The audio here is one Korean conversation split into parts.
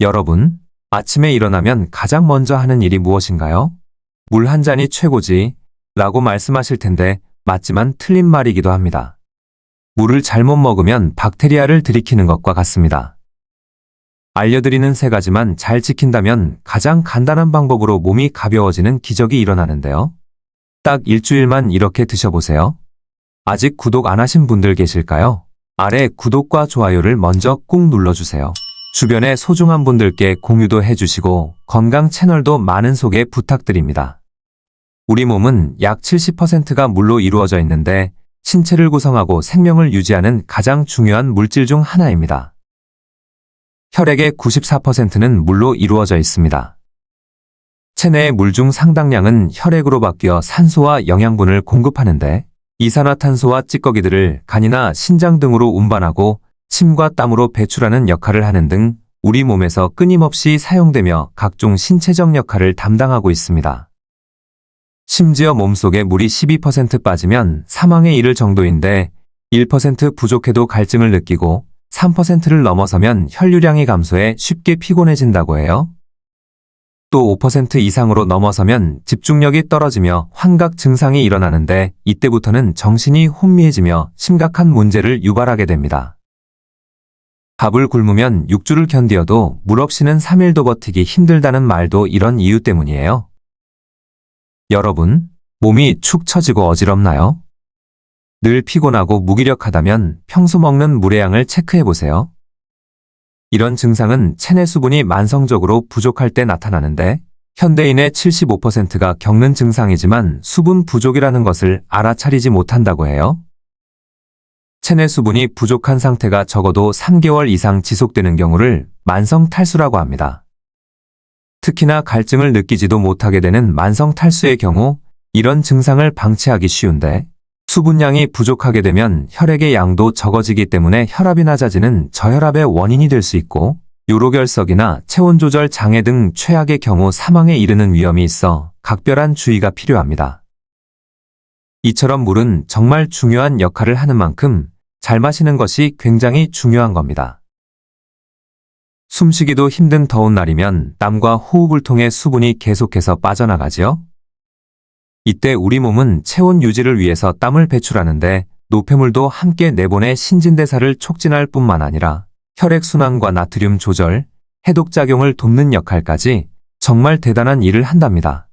여러분, 아침에 일어나면 가장 먼저 하는 일이 무엇인가요? 물 한 잔이 최고지. 라고 말씀하실 텐데, 맞지만 틀린 말이기도 합니다. 물을 잘못 먹으면 박테리아를 들이키는 것과 같습니다. 알려드리는 세 가지만 잘 지킨다면 가장 간단한 방법으로 몸이 가벼워지는 기적이 일어나는데요. 딱 일주일만 이렇게 드셔보세요. 아직 구독 안 하신 분들 계실까요? 아래 구독과 좋아요를 먼저 꾹 눌러주세요. 주변의 소중한 분들께 공유도 해주시고 건강 채널도 많은 소개 부탁드립니다. 우리 몸은 약 70%가 물로 이루어져 있는데 신체를 구성하고 생명을 유지하는 가장 중요한 물질 중 하나입니다. 혈액의 94%는 물로 이루어져 있습니다. 체내의 물 중 상당량은 혈액으로 바뀌어 산소와 영양분을 공급하는데 이산화탄소와 찌꺼기들을 간이나 신장 등으로 운반하고 침과 땀으로 배출하는 역할을 하는 등 우리 몸에서 끊임없이 사용되며 각종 신체적 역할을 담당하고 있습니다. 심지어 몸속에 물이 12% 빠지면 사망에 이를 정도인데 1% 부족해도 갈증을 느끼고 3%를 넘어서면 혈류량이 감소해 쉽게 피곤해진다고 해요. 또 5% 이상으로 넘어서면 집중력이 떨어지며 환각 증상이 일어나는데 이때부터는 정신이 혼미해지며 심각한 문제를 유발하게 됩니다. 밥을 굶으면 6주를 견디어도 물 없이는 3일도 버티기 힘들다는 말도 이런 이유 때문이에요. 여러분, 몸이 축 처지고 어지럽나요? 늘 피곤하고 무기력하다면 평소 먹는 물의 양을 체크해 보세요. 이런 증상은 체내 수분이 만성적으로 부족할 때 나타나는데 현대인의 75%가 겪는 증상이지만 수분 부족이라는 것을 알아차리지 못한다고 해요. 체내 수분이 부족한 상태가 적어도 3개월 이상 지속되는 경우를 만성 탈수라고 합니다. 특히나 갈증을 느끼지도 못하게 되는 만성 탈수의 경우 이런 증상을 방치하기 쉬운데 수분량이 부족하게 되면 혈액의 양도 적어지기 때문에 혈압이 낮아지는 저혈압의 원인이 될 수 있고 요로결석이나 체온 조절 장애 등 최악의 경우 사망에 이르는 위험이 있어 각별한 주의가 필요합니다. 이처럼 물은 정말 중요한 역할을 하는 만큼 잘 마시는 것이 굉장히 중요한 겁니다. 숨쉬기도 힘든 더운 날이면 땀과 호흡을 통해 수분이 계속해서 빠져나가지요. 이때 우리 몸은 체온 유지를 위해서 땀을 배출하는데 노폐물도 함께 내보내 신진대사를 촉진할 뿐만 아니라 혈액순환과 나트륨 조절, 해독작용을 돕는 역할까지 정말 대단한 일을 한답니다.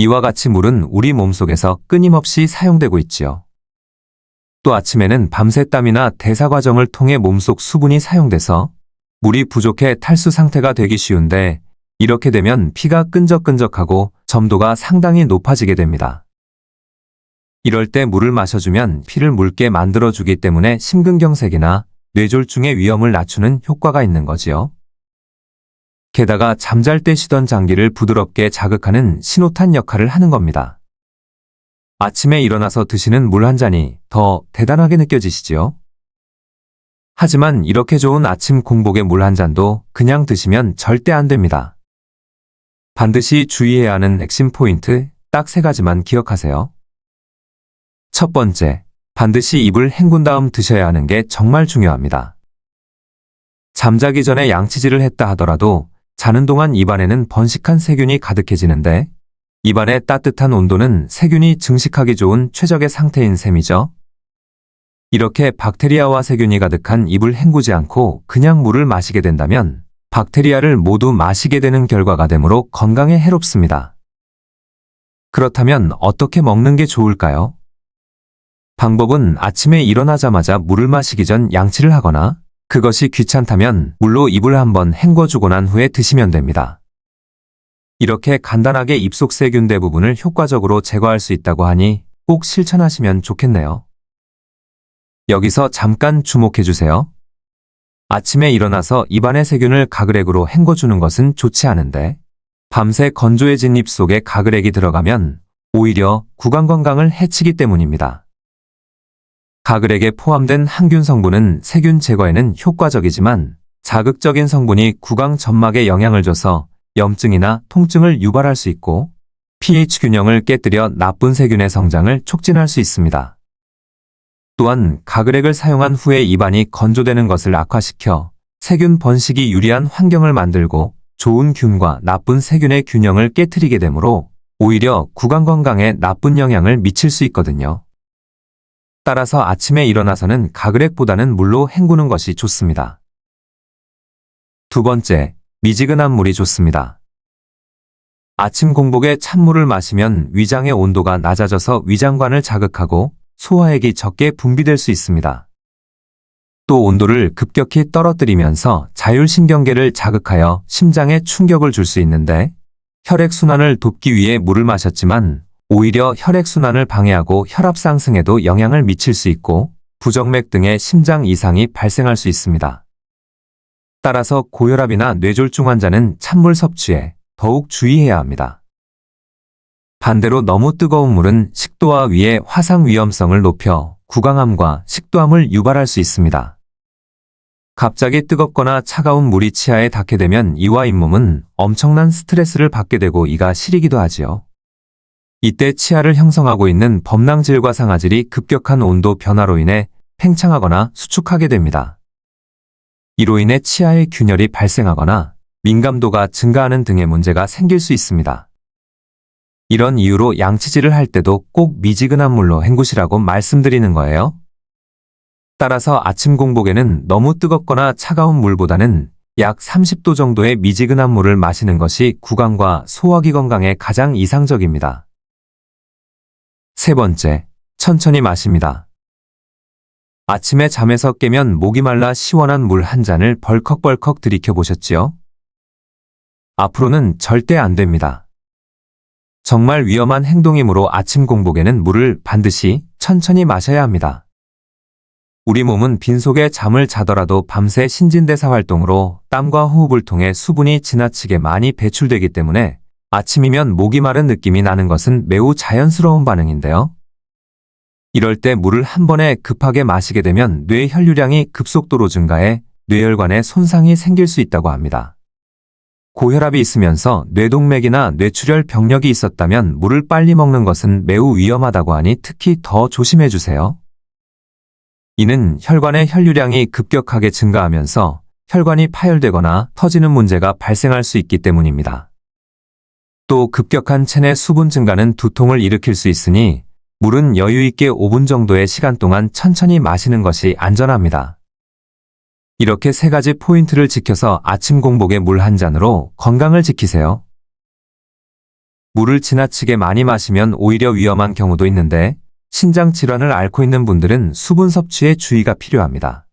이와 같이 물은 우리 몸속에서 끊임없이 사용되고 있지요. 또 아침에는 밤새 땀이나 대사 과정을 통해 몸속 수분이 사용돼서 물이 부족해 탈수 상태가 되기 쉬운데 이렇게 되면 피가 끈적끈적하고 점도가 상당히 높아지게 됩니다. 이럴 때 물을 마셔주면 피를 묽게 만들어주기 때문에 심근경색이나 뇌졸중의 위험을 낮추는 효과가 있는 거지요. 게다가 잠잘 때 쉬던 장기를 부드럽게 자극하는 신호탄 역할을 하는 겁니다. 아침에 일어나서 드시는 물 한 잔이 더 대단하게 느껴지시지요? 하지만 이렇게 좋은 아침 공복의 물 한 잔도 그냥 드시면 절대 안 됩니다. 반드시 주의해야 하는 핵심 포인트 딱 세 가지만 기억하세요. 첫 번째, 반드시 입을 헹군 다음 드셔야 하는 게 정말 중요합니다. 잠자기 전에 양치질을 했다 하더라도 자는 동안 입안에는 번식한 세균이 가득해지는데 입안의 따뜻한 온도는 세균이 증식하기 좋은 최적의 상태인 셈이죠. 이렇게 박테리아와 세균이 가득한 입을 헹구지 않고 그냥 물을 마시게 된다면 박테리아를 모두 마시게 되는 결과가 되므로 건강에 해롭습니다. 그렇다면 어떻게 먹는 게 좋을까요? 방법은 아침에 일어나자마자 물을 마시기 전 양치를 하거나 그것이 귀찮다면 물로 입을 한번 헹궈주고 난 후에 드시면 됩니다. 이렇게 간단하게 입속 세균 대부분을 효과적으로 제거할 수 있다고 하니 꼭 실천하시면 좋겠네요. 여기서 잠깐 주목해 주세요. 아침에 일어나서 입안의 세균을 가글액으로 헹궈주는 것은 좋지 않은데 밤새 건조해진 입 속에 가글액이 들어가면 오히려 구강 건강을 해치기 때문입니다. 가글액에 포함된 항균 성분은 세균 제거에는 효과적이지만 자극적인 성분이 구강 점막에 영향을 줘서 염증이나 통증을 유발할 수 있고 pH 균형을 깨뜨려 나쁜 세균의 성장을 촉진할 수 있습니다. 또한 가글액을 사용한 후에 입안이 건조되는 것을 악화시켜 세균 번식이 유리한 환경을 만들고 좋은 균과 나쁜 세균의 균형을 깨뜨리게 되므로 오히려 구강 건강에 나쁜 영향을 미칠 수 있거든요. 따라서 아침에 일어나서는 가글액보다는 물로 헹구는 것이 좋습니다. 두 번째, 미지근한 물이 좋습니다. 아침 공복에 찬물을 마시면 위장의 온도가 낮아져서 위장관을 자극하고 소화액이 적게 분비될 수 있습니다. 또 온도를 급격히 떨어뜨리면서 자율신경계를 자극하여 심장에 충격을 줄 수 있는데 혈액순환을 돕기 위해 물을 마셨지만 오히려 혈액순환을 방해하고 혈압 상승에도 영향을 미칠 수 있고 부정맥 등의 심장 이상이 발생할 수 있습니다. 따라서 고혈압이나 뇌졸중 환자는 찬물 섭취에 더욱 주의해야 합니다. 반대로 너무 뜨거운 물은 식도와 위의 화상 위험성을 높여 구강암과 식도암을 유발할 수 있습니다. 갑자기 뜨겁거나 차가운 물이 치아에 닿게 되면 이와 잇몸은 엄청난 스트레스를 받게 되고 이가 시리기도 하지요. 이때 치아를 형성하고 있는 범낭질과 상아질이 급격한 온도 변화로 인해 팽창하거나 수축하게 됩니다. 이로 인해 치아의 균열이 발생하거나 민감도가 증가하는 등의 문제가 생길 수 있습니다. 이런 이유로 양치질을 할 때도 꼭 미지근한 물로 헹구시라고 말씀드리는 거예요. 따라서 아침 공복에는 너무 뜨겁거나 차가운 물보다는 약 30도 정도의 미지근한 물을 마시는 것이 구강과 소화기 건강에 가장 이상적입니다. 세 번째, 천천히 마십니다. 아침에 잠에서 깨면 목이 말라 시원한 물 한 잔을 벌컥벌컥 들이켜 보셨지요? 앞으로는 절대 안 됩니다. 정말 위험한 행동이므로 아침 공복에는 물을 반드시 천천히 마셔야 합니다. 우리 몸은 빈속에 잠을 자더라도 밤새 신진대사 활동으로 땀과 호흡을 통해 수분이 지나치게 많이 배출되기 때문에 아침이면 목이 마른 느낌이 나는 것은 매우 자연스러운 반응인데요. 이럴 때 물을 한 번에 급하게 마시게 되면 뇌 혈류량이 급속도로 증가해 뇌혈관에 손상이 생길 수 있다고 합니다. 고혈압이 있으면서 뇌동맥이나 뇌출혈 병력이 있었다면 물을 빨리 먹는 것은 매우 위험하다고 하니 특히 더 조심해 주세요. 이는 혈관의 혈류량이 급격하게 증가하면서 혈관이 파열되거나 터지는 문제가 발생할 수 있기 때문입니다. 또 급격한 체내 수분 증가는 두통을 일으킬 수 있으니 물은 여유 있게 5분 정도의 시간 동안 천천히 마시는 것이 안전합니다. 이렇게 세 가지 포인트를 지켜서 아침 공복에 물 한 잔으로 건강을 지키세요. 물을 지나치게 많이 마시면 오히려 위험한 경우도 있는데 신장 질환을 앓고 있는 분들은 수분 섭취에 주의가 필요합니다.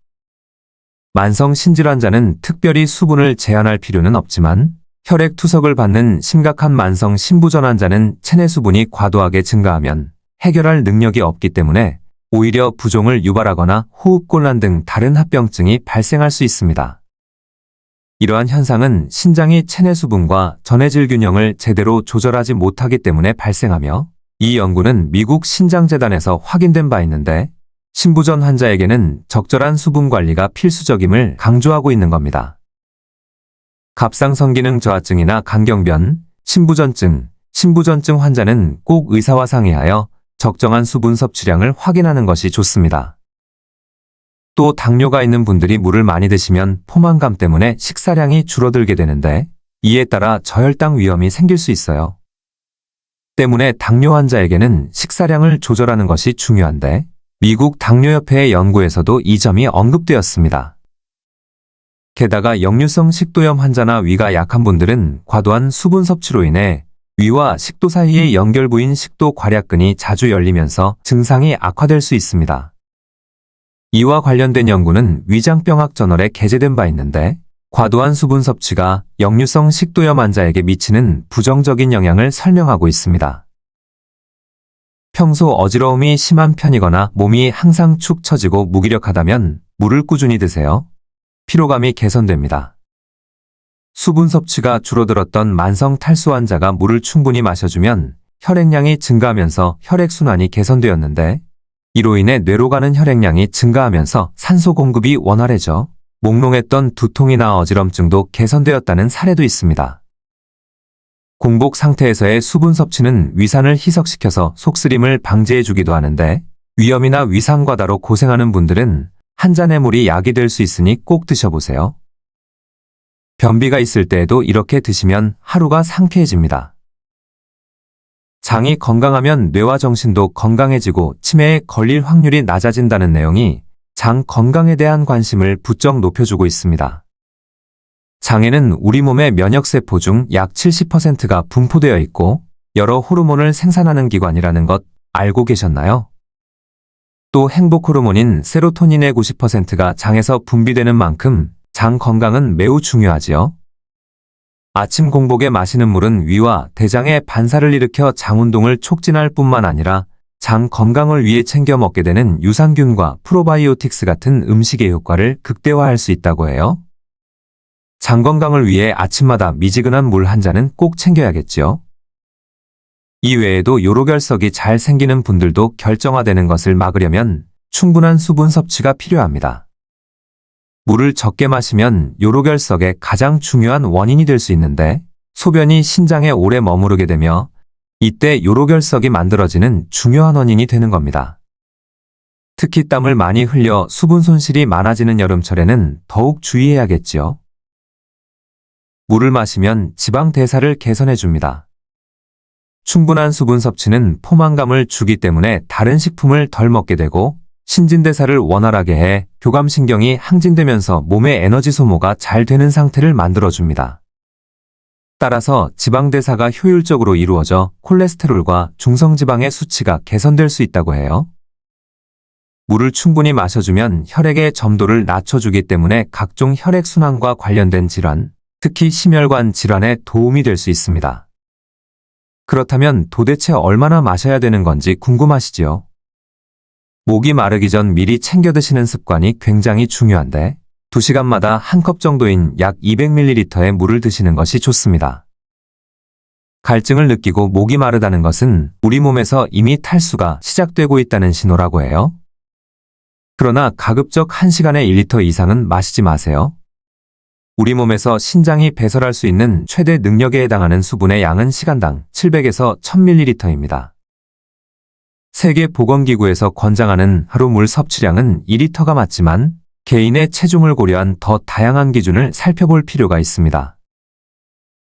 만성 신질환자는 특별히 수분을 제한할 필요는 없지만 혈액 투석을 받는 심각한 만성 신부전 환자는 체내 수분이 과도하게 증가하면 해결할 능력이 없기 때문에 오히려 부종을 유발하거나 호흡곤란 등 다른 합병증이 발생할 수 있습니다. 이러한 현상은 신장이 체내 수분과 전해질 균형을 제대로 조절하지 못하기 때문에 발생하며 이 연구는 미국 신장재단에서 확인된 바 있는데 신부전 환자에게는 적절한 수분 관리가 필수적임을 강조하고 있는 겁니다. 갑상선기능 저하증이나 간경변, 신부전증, 신부전증 환자는 꼭 의사와 상의하여 적정한 수분 섭취량을 확인하는 것이 좋습니다. 또 당뇨가 있는 분들이 물을 많이 드시면 포만감 때문에 식사량이 줄어들게 되는데 이에 따라 저혈당 위험이 생길 수 있어요. 때문에 당뇨 환자에게는 식사량을 조절하는 것이 중요한데 미국 당뇨협회의 연구에서도 이 점이 언급되었습니다. 게다가 역류성 식도염 환자나 위가 약한 분들은 과도한 수분 섭취로 인해 위와 식도 사이의 연결 부인 식도 괄약근이 자주 열리면서 증상이 악화될 수 있습니다. 이와 관련된 연구는 위장병학 저널에 게재된 바 있는데 과도한 수분 섭취가 역류성 식도염 환자에게 미치는 부정적인 영향을 설명하고 있습니다. 평소 어지러움이 심한 편이거나 몸이 항상 축 처지고 무기력하다면 물을 꾸준히 드세요. 피로감이 개선됩니다. 수분 섭취가 줄어들었던 만성 탈수 환자가 물을 충분히 마셔주면 혈액량이 증가하면서 혈액순환이 개선되었는데 이로 인해 뇌로 가는 혈액량이 증가하면서 산소 공급이 원활해져 몽롱했던 두통이나 어지럼증도 개선되었다는 사례도 있습니다. 공복 상태에서의 수분 섭취는 위산을 희석시켜서 속쓰림을 방지해주기도 하는데 위염이나 위상과다로 고생하는 분들은 한 잔의 물이 약이 될 수 있으니 꼭 드셔보세요. 변비가 있을 때에도 이렇게 드시면 하루가 상쾌해집니다. 장이 건강하면 뇌와 정신도 건강해지고 치매에 걸릴 확률이 낮아진다는 내용이 장 건강에 대한 관심을 부쩍 높여주고 있습니다. 장에는 우리 몸의 면역세포 중 약 70%가 분포되어 있고 여러 호르몬을 생산하는 기관이라는 것 알고 계셨나요? 또 행복 호르몬인 세로토닌의 90%가 장에서 분비되는 만큼 장 건강은 매우 중요하지요. 아침 공복에 마시는 물은 위와 대장의 반사를 일으켜 장 운동을 촉진할 뿐만 아니라 장 건강을 위해 챙겨 먹게 되는 유산균과 프로바이오틱스 같은 음식의 효과를 극대화할 수 있다고 해요. 장 건강을 위해 아침마다 미지근한 물 한 잔은 꼭 챙겨야겠지요. 이 외에도 요로결석이 잘 생기는 분들도 결정화되는 것을 막으려면 충분한 수분 섭취가 필요합니다. 물을 적게 마시면 요로결석의 가장 중요한 원인이 될 수 있는데 소변이 신장에 오래 머무르게 되며 이때 요로결석이 만들어지는 중요한 원인이 되는 겁니다. 특히 땀을 많이 흘려 수분 손실이 많아지는 여름철에는 더욱 주의해야겠지요. 물을 마시면 지방 대사를 개선해 줍니다. 충분한 수분 섭취는 포만감을 주기 때문에 다른 식품을 덜 먹게 되고 신진대사를 원활하게 해 교감신경이 항진되면서 몸의 에너지 소모가 잘 되는 상태를 만들어줍니다. 따라서 지방대사가 효율적으로 이루어져 콜레스테롤과 중성지방의 수치가 개선될 수 있다고 해요. 물을 충분히 마셔주면 혈액의 점도를 낮춰주기 때문에 각종 혈액순환과 관련된 질환, 특히 심혈관 질환에 도움이 될 수 있습니다. 그렇다면 도대체 얼마나 마셔야 되는 건지 궁금하시지요? 목이 마르기 전 미리 챙겨 드시는 습관이 굉장히 중요한데 2시간마다 한 컵 정도인 약 200ml의 물을 드시는 것이 좋습니다. 갈증을 느끼고 목이 마르다는 것은 우리 몸에서 이미 탈수가 시작되고 있다는 신호라고 해요. 그러나 가급적 1시간에 1리터 이상은 마시지 마세요. 우리 몸에서 신장이 배설할 수 있는 최대 능력에 해당하는 수분의 양은 시간당 700에서 1000ml입니다. 세계보건기구에서 권장하는 하루 물 섭취량은 2리터가 맞지만 개인의 체중을 고려한 더 다양한 기준을 살펴볼 필요가 있습니다.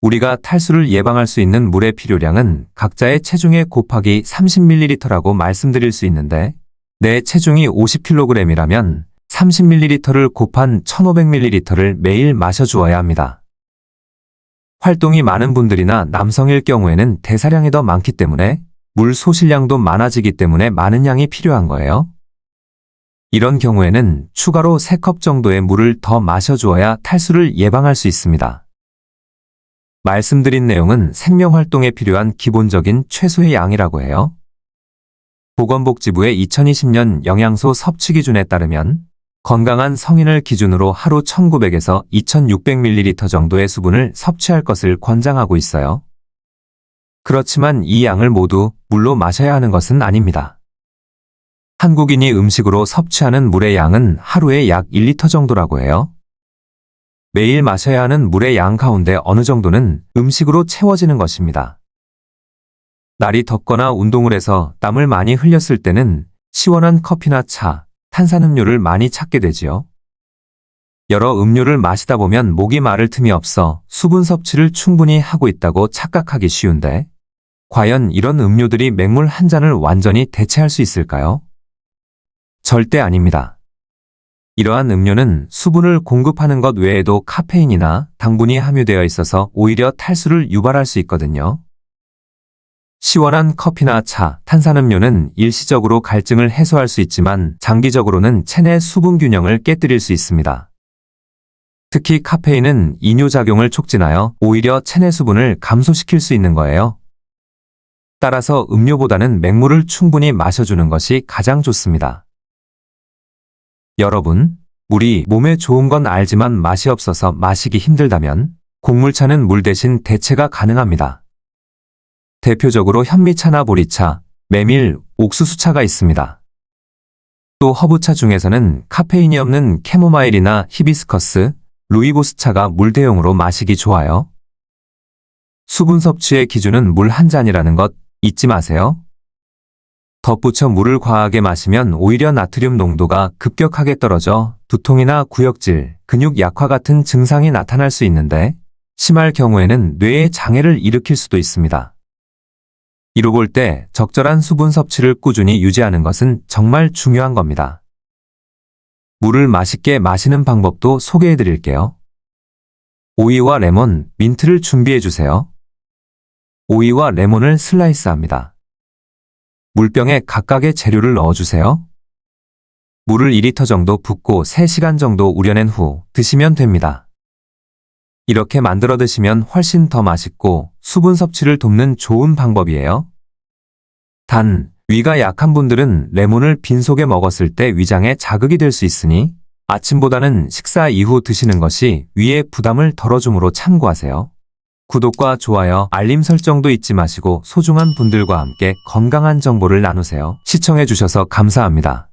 우리가 탈수를 예방할 수 있는 물의 필요량은 각자의 체중에 곱하기 30ml라고 말씀드릴 수 있는데 내 체중이 50kg이라면 30ml를 곱한 1500ml를 매일 마셔주어야 합니다. 활동이 많은 분들이나 남성일 경우에는 대사량이 더 많기 때문에 물 소실량도 많아지기 때문에 많은 양이 필요한 거예요. 이런 경우에는 추가로 3컵 정도의 물을 더 마셔주어야 탈수를 예방할 수 있습니다. 말씀드린 내용은 생명활동에 필요한 기본적인 최소의 양이라고 해요. 보건복지부의 2020년 영양소 섭취 기준에 따르면 건강한 성인을 기준으로 하루 1900에서 2600ml 정도의 수분을 섭취할 것을 권장하고 있어요. 그렇지만 이 양을 모두 물로 마셔야 하는 것은 아닙니다. 한국인이 음식으로 섭취하는 물의 양은 하루에 약 1리터 정도라고 해요. 매일 마셔야 하는 물의 양 가운데 어느 정도는 음식으로 채워지는 것입니다. 날이 덥거나 운동을 해서 땀을 많이 흘렸을 때는 시원한 커피나 차, 탄산음료를 많이 찾게 되지요. 여러 음료를 마시다 보면 목이 마를 틈이 없어 수분 섭취를 충분히 하고 있다고 착각하기 쉬운데 과연 이런 음료들이 맹물 한 잔을 완전히 대체할 수 있을까요? 절대 아닙니다. 이러한 음료는 수분을 공급하는 것 외에도 카페인이나 당분이 함유되어 있어서 오히려 탈수를 유발할 수 있거든요. 시원한 커피나 차, 탄산음료는 일시적으로 갈증을 해소할 수 있지만 장기적으로는 체내 수분 균형을 깨뜨릴 수 있습니다. 특히 카페인은 이뇨작용을 촉진하여 오히려 체내 수분을 감소시킬 수 있는 거예요. 따라서 음료보다는 맹물을 충분히 마셔주는 것이 가장 좋습니다. 여러분, 물이 몸에 좋은 건 알지만 맛이 없어서 마시기 힘들다면 곡물차는 물 대신 대체가 가능합니다. 대표적으로 현미차나 보리차, 메밀, 옥수수차가 있습니다. 또 허브차 중에서는 카페인이 없는 캐모마일이나 히비스커스, 루이보스차가 물 대용으로 마시기 좋아요. 수분 섭취의 기준은 물 한 잔이라는 것 잊지 마세요. 덧붙여 물을 과하게 마시면 오히려 나트륨 농도가 급격하게 떨어져 두통이나 구역질, 근육 약화 같은 증상이 나타날 수 있는데 심할 경우에는 뇌에 장애를 일으킬 수도 있습니다. 이루 볼때 적절한 수분 섭취를 꾸준히 유지하는 것은 정말 중요한 겁니다. 물을 맛있게 마시는 방법도 소개해 드릴게요. 오이와 레몬, 민트를 준비해 주세요. 오이와 레몬을 슬라이스 합니다. 물병에 각각의 재료를 넣어주세요. 물을 2리터 정도 붓고 3시간 정도 우려낸 후 드시면 됩니다. 이렇게 만들어 드시면 훨씬 더 맛있고 수분 섭취를 돕는 좋은 방법이에요. 단, 위가 약한 분들은 레몬을 빈속에 먹었을 때 위장에 자극이 될 수 있으니 아침보다는 식사 이후 드시는 것이 위에 부담을 덜어줌으로 참고하세요. 구독과 좋아요, 알림 설정도 잊지 마시고 소중한 분들과 함께 건강한 정보를 나누세요. 시청해주셔서 감사합니다.